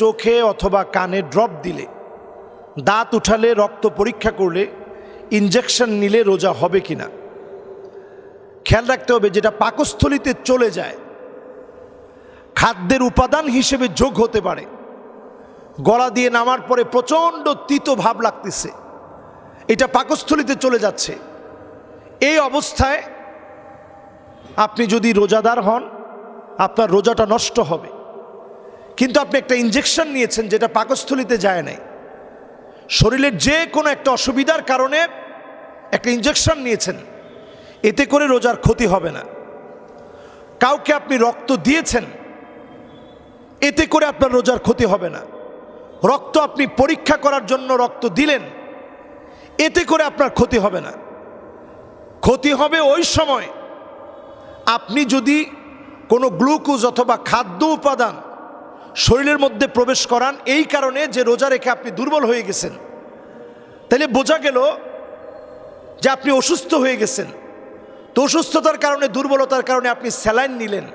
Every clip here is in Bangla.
চোখে অথবা কানে ড্রপ দিলে, দাঁত উঠালে, রক্ত পরীক্ষা করলে ইনজেকশন নিলে রোজা হবে কিনা? খেয়াল রাখতে হবে যেটা পাকস্থলিতে চলে যায়, খাদ্যের উপাদান হিসেবে যোগ হতে পারে। গলা দিয়ে নামার পরে প্রচণ্ড তিতো ভাব লাগতেছে, এটা পাকস্থলিতে চলে যাচ্ছে। এই অবস্থায় আপনি যদি রোজাদার হন, আপনার রোজাটা নষ্ট হবে। কিন্তু আপনি একটা ইঞ্জেকশন নিয়েছেন যেটা পাকস্থলিতে যায় নাই। শরীরের যে কোনো একটা অসুবিধার কারণে একটা ইঞ্জেকশন নিয়েছেন। এতে করে রোজার ক্ষতি হবে না। কাউকে আপনি রক্ত দিয়েছেন, এতে করে আপনার রোজার ক্ষতি হবে না। রক্ত আপনি পরীক্ষা করার জন্য রক্ত দিলেন, এতে করে আপনার ক্ষতি হবে না। ক্ষতি হবে ওই সময় আপনি যদি কোনো গ্লুকোজ অথবা খাদ্য উপাদান শরীরের মধ্যে প্রবেশ করান। এই কারণে যে রোজা রেখে আপনি দুর্বল হয়ে গেছেন। তাহলে বোঝা গেল যে আপনি অসুস্থ হয়ে গেছেন। তো অসুস্থতার কারণে, দুর্বলতার কারণে আপনি স্যালাইন নিলেন,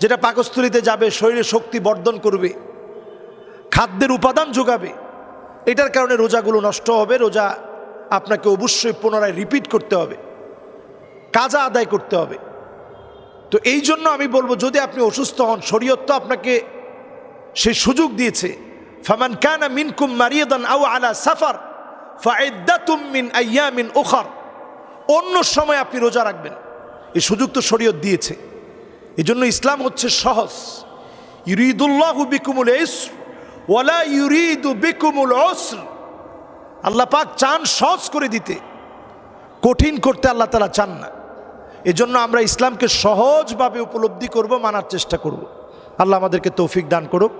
যেটা পাকস্থলিতে যাবে শরীরে শক্তি বর্ধন করবে, খাদ্যের উপাদান যোগাবে। এটার কারণে রোজাগুলো নষ্ট হবে, রোজা আপনাকে অবশ্যই পুনরায় রিপিট করতে হবে, কাজা আদায় করতে হবে। তো এই জন্য আমি বলব, যদি আপনি অসুস্থ হন, শরীয়ত তো আপনাকে সেই সুযোগ দিয়েছে। ফামান কানা মিনকুম মারিয়াদান আও আলা সাফার মিন আইয়ামিন ওখার অন্য সময় আপনি রোজা রাখবেন। এই সুযোগ তো শরীয়ত দিয়েছে। এই জন্য ইসলাম হচ্ছে সহজ। ইউরিদুল্লাহ বিকুমুল ইসর ওয়ালা ইউরিদু বিকুমুল অসর আল্লাহ পাক চান সহজ করে দিতে। কঠিন করতে আল্লাহ তালা চান না। এজন্য আমরা ইসলামকে সহজভাবে উপলব্ধি করব, মানার চেষ্টা করব। আল্লাহ আমাদেরকে তৌফিক দান করুক।